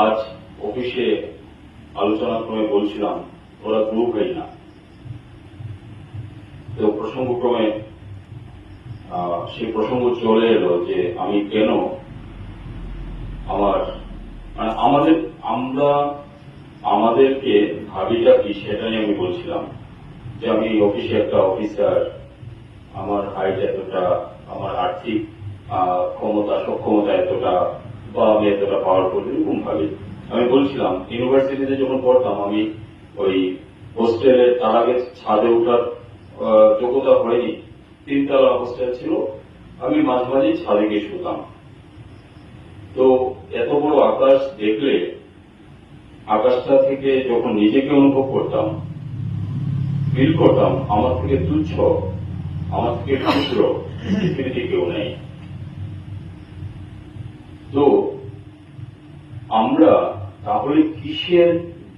আজ অফিসে আলোচনা ক্রমে বলছিলাম, ওরা গ্রুপ হয় না। তো প্রসঙ্গক্রমে সেই প্রসঙ্গ চলে এলো যে আমি কেন আমার মানে আমাদের, আমরা আমাদেরকে ভাবিটা কি সেটা নিয়ে আমি বলছিলাম যে আমি অফিসে একটা অফিসার, আমার হাইট এতটা, আমার আর্থিক ক্ষমতা, সক্ষমতা এতটা বা আমি এতটা পাওয়ারফুল এরকম ভাবে। আমি বলছিলাম ইউনিভার্সিটিতে যখন পড়তাম, আমি ওই হোস্টেলে তার আগে ছাদে ওঠার যোগ্যতা হয়নি। তিনতলা হোস্টেল ছিল। আমি মাঝে মাঝে ছাদে গিয়ে শুতাম। তো এত বড় আকাশ দেখলে, আকাশটা থেকে যখন নিজেকে অনুভব করতাম ফিল করতাম, আমার থেকে তুচ্ছ, আমার থেকে ক্ষুদ্র, পৃথিবীতে কেউ নেই। তো আমরা তাহলে কিসের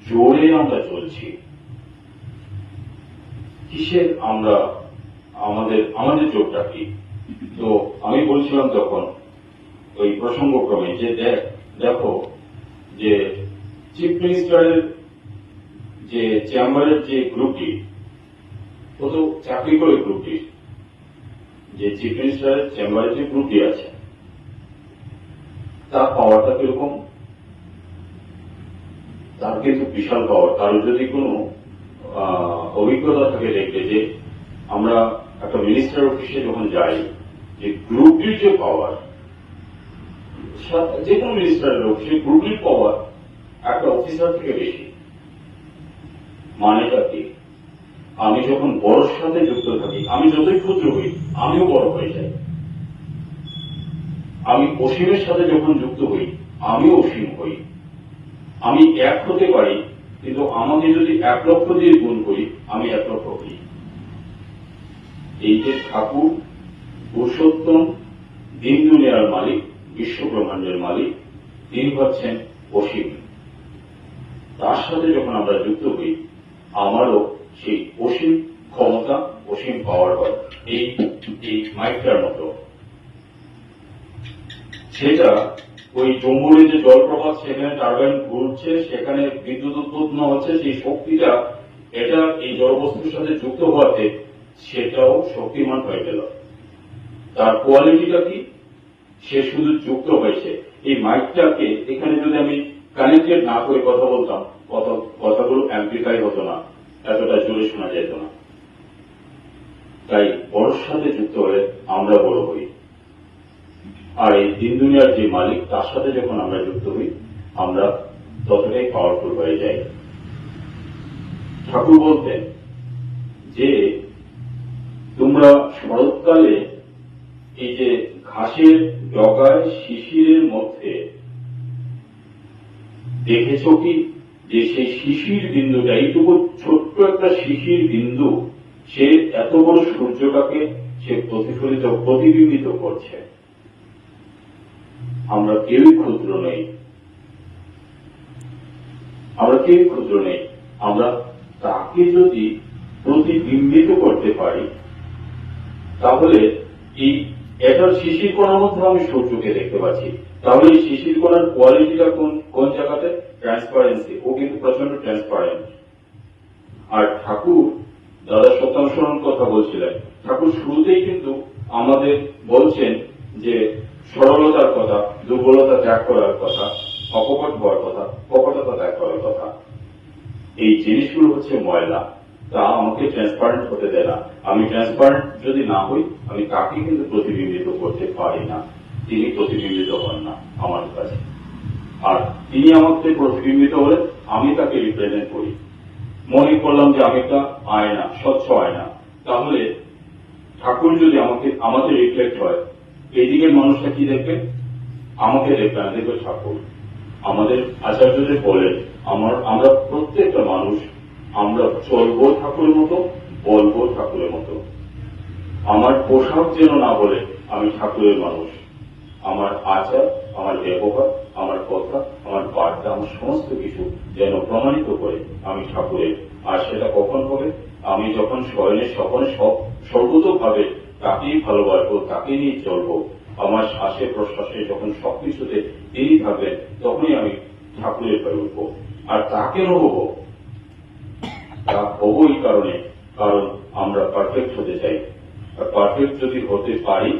জোরে আমরা চলছি? কিসের আমরা, আমাদের আমাদের জোরটা কি? তো আমি বলছিলাম তখন ওই প্রসঙ্গক্রমে যে দেখ যে চিফ মিনিস্টারের যে চেম্বারের যে গ্রুপটি ও তো চাকরি করে গ্রুপটি, যে চিফ মিনিস্টারের চেম্বারের যে গ্রুপটি আছে তার পাওয়ারটা কীরকম? তার কিন্তু বিশাল পাওয়ার কারও যদি কোনো অভিজ্ঞতা থাকে দেখবে যে আমরা একটা মিনিস্টার অফিসে যখন যাই, যে গ্রুপটির যে পাওয়ার যে কোনো মিনিস্টারের অফিসে গ্রুপটির পাওয়ার একটা অফিসার থেকে বেশি। মানেটা কি? আমি যখন বড়র সাথে যুক্ত থাকি, আমি যতই ক্ষুদ্র হই, আমিও বড় হয়ে যাই। আমি অসীমের সাথে যখন যুক্ত হই আমি অসীম হই। আমি এক হতে পারি, কিন্তু আমাকে যদি এক লক্ষ দিয়ে গুণ করি, আমি এক লক্ষ হই। এই যে ঠাকুর, পুরুষোত্তম দিন দুনিয়ার মালিক বিশ্ব ব্রহ্মাণ্ডের মালিক, তিনি হচ্ছেন অসীম। তার সাথে যখন আমরা যুক্ত হই, আমারও সেই অসীম ক্ষমতা, অসীম পাওয়ার হয়। এই মাইকটার মতো। সেটা ওই জম্মুরে যে জলপ্রপাত, সেখানে টারবাইন ঘুরছে, সেখানে বিদ্যুৎ উৎপন্ন হচ্ছে, সেই শক্তিটা এটা এই জড়বস্তুর সাথে যুক্ত হওয়াতে সেটাও শক্তিমান হয়ে গেল। তার কোয়ালিটিটা কি? সে শুধু যুক্ত হয়েছে। এই মাইকটাকে এখানে যদি আমি কানেক্টেড না করে কথা বলতাম, কথা- কথাগুলো অ্যাম্পলিফাই হতো না, এতটা জোরে শোনা যেত না। তাই বড়র সাথে যুক্ত হলে আমরা বড় হই। আর এই দিন দুনিয়ার যে মালিক, তার সাথে যখন আমরা যুক্ত হই, আমরা ততটাই পাওয়ারফুল হয়ে যাই। ঠাকুর বলতেন যে, তোমরা শরৎকালে এই যে ঘাসের ডগায় শিশিরের মধ্যে দেখেছ কি? যে সেই শিশির বিন্দুটা, এইটুকু ছোট্ট একটা শিশির বিন্দু, সে এত বড় সূর্যটাকে সে প্রতিফলিত, প্রতিবিম্বিত করছে। আমরা কেউই ক্ষুদ্র নেই। আমরা কেউই ক্ষুদ্র নেই। আমরা তাকে যদি প্রতিবিম্বিত করতে পারি, তাহলে এই এটার শিশির কোনার মধ্যে আমি সূর্যকে দেখতে পাচ্ছি। তাহলে এই শিশির কোনার কোয়ালিটিটা কোন কোন জায়গাতে? ট্রান্সপারেন্সি ও কিন্তু প্রচণ্ড ট্রান্সপারেন্ট আর ঠাকুর দাদা সত্যানুসরণ কথা বলছিলেন। ঠাকুর শুরুতেই কিন্তু আমাদের বলছেন যে সরলতার কথা। দুর্বলতা ত্যাগ করার কথা অকপট হওয়ার কথা কপটতা ত্যাগ করার কথা। এই জিনিসগুলো হচ্ছে ময়লা। তা আমাকে ট্রান্সপারেন্ট হতে দেয় না। আমি ট্রান্সপারেন্ট যদি না হই, আমি তাকে কিন্তু প্রতিবিম্বিত করতে পারি না। তিনি প্রতিবিম্বিত হন না আমার কাছে। আর তিনি আমাকে প্রতিবিম্বিত হলে আমি তাকে রিপ্রেজেন্ট করি। মনে করলাম যে আমি একটা আয়না, স্বচ্ছ আয়না। তাহলে ঠাকুর যদি আমাকে আমাকে রিফ্লেক্ট হয় এদিকের মানুষটা কি দেখবে? আমাকে দেখবে না দেখবে ঠাকুর। আমাদের আচার্যদের বলেন আমার আমরা প্রত্যেকটা মানুষ, আমরা চলবো ঠাকুরের মতো, বলব ঠাকুরের মতো। আমার পোশাক যেন না বলে, আমি ঠাকুরের মানুষ। আমার আচার, আমার ব্যবহার, আমার কথা, আমার বার্তা, আমার সমস্ত কিছু যেন প্রমাণিত করে আমি ঠাকুরের। আর সেটা কখন হবে? আমি যখন শয়নে স্বপনে সব সর্বতভাবে তাকেই ভালোবাসবো তাকে নিয়ে চলবো। আমার শ্বাসে প্রশ্বাসে যখন সবকিছুতে তিনি থাকবেন তখনই আমি ঠাকুরের হয়ে উঠবো। আর তাকে তা হব এই কারণে, কারণ আমরা পারফেক্ট হতে চাই। আর পারফেক্ট যদি হতে পারি,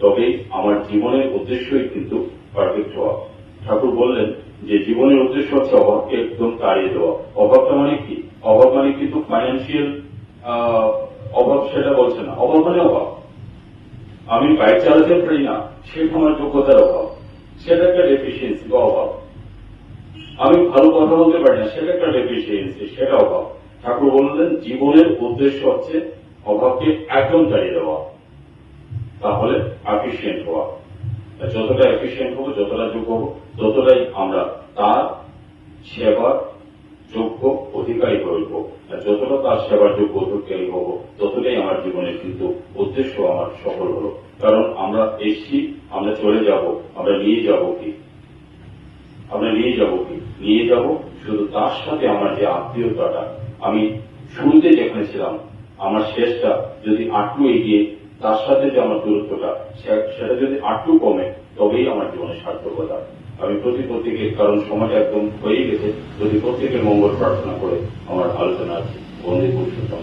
তবে আমার জীবনের উদ্দেশ্যই কিন্তু পারফেক্ট হওয়া। ঠাকুর বললেন যে জীবনের উদ্দেশ্য হচ্ছে অভাবকে একদম তাড়িয়ে দেওয়া। অভাবটা মানে কি? অভাব মানে কিন্তু ফাইন্যান্সিয়াল অভাব সেটা বলছে না। অভাব মানে অভাব। আমি বাইক চালাতে পারি না সেটা আমার যোগ্যতার অভাব, সেটা একটা ডেফিসিয়েন্সি বা অভাব। আমি ভালো কথা বলতে পারি না, সেটা একটা ডেফিসিয়েন্সি সেটা অভাব। ঠাকুর বললেন, জীবনের উদ্দেশ্য হচ্ছে অভাবকে একদম তাড়িয়ে দেওয়া। তাহলে এফিসিয়েন্ট হওয়া। যতটা এফিসিয়েন্ট হব, যতটা যোগ্য হব, ততটাই আমরা তার সেবার যোগ্য অধিকারী আর যতটা তার সেবার যোগ্য অধিকারী হব, ততটাই আমার জীবনের কিন্তু উদ্দেশ্য আমার সফল হলো। কারণ আমরা এসছি, আমরা চলে যাব, আমরা নিয়ে যাব কি? আমরা নিয়ে যাব কি? নিয়ে যাব শুধু তার সাথে আমার যে আত্মীয়তাটা। আমি শুরুতে যেখানে ছিলাম, আমার শেষটা যদি আটটু এগিয়ে, তার সাথে যে আমার দূরত্বটা সেটা যদি আটটু কমে, তবেই আমার জীবনে সার্থকতা। আমি প্রতি প্রত্যেকের কারণ সমাজ একদম হয়েই গেছে, যদি প্রত্যেকের মঙ্গল প্রার্থনা করে, আমার আলোচনা আছে বন্দে পুরুষোত্তম